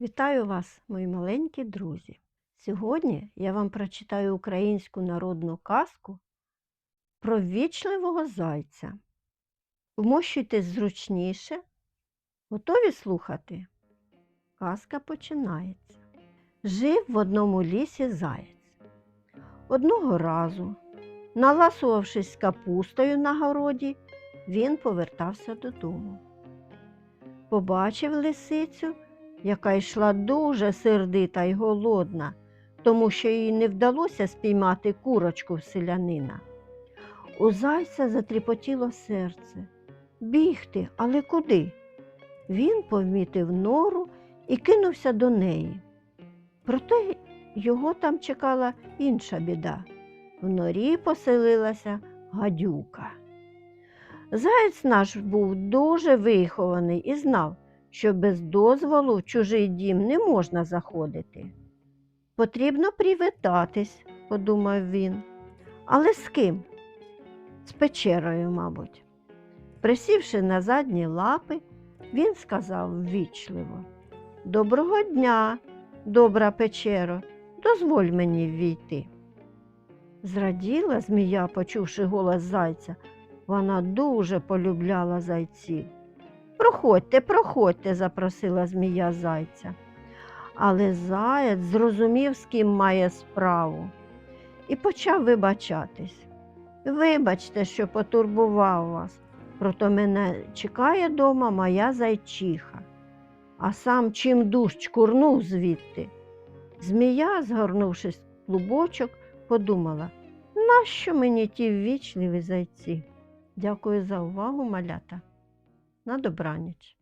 Вітаю вас, мої маленькі друзі! Сьогодні я вам прочитаю українську народну казку про ввічливого зайця. Вмощуйтесь зручніше. Готові слухати? Казка починається. Жив в одному лісі заєць. Одного разу, наласувавшись капустою на городі, він повертався додому. Побачив лисицю яка йшла дуже сердита й голодна, тому що їй не вдалося спіймати курочку в селянина. У зайця затріпотіло серце. Бігти, але куди? Він помітив нору і кинувся до неї. Проте його там чекала інша біда. В норі поселилася гадюка. Заєць наш був дуже вихований і знав, що без дозволу в чужий дім не можна заходити. Потрібно привітатись, подумав він. Але з ким? З печерою, мабуть. Присівши на задні лапи, він сказав ввічливо Доброго дня, добра печеро, дозволь мені ввійти. Зраділа змія, почувши голос зайця, вона дуже полюбляла зайців. Проходьте, проходьте, запросила змія зайця. Але заєць зрозумів, з ким має справу, і почав вибачатись. Вибачте, що потурбував вас, проте мене чекає дома моя зайчиха, а сам чим душ курнув звідти. Змія, згорнувшись в клубочок, подумала, нащо мені ті ввічливі зайці? Дякую за увагу, малята. На добраніч.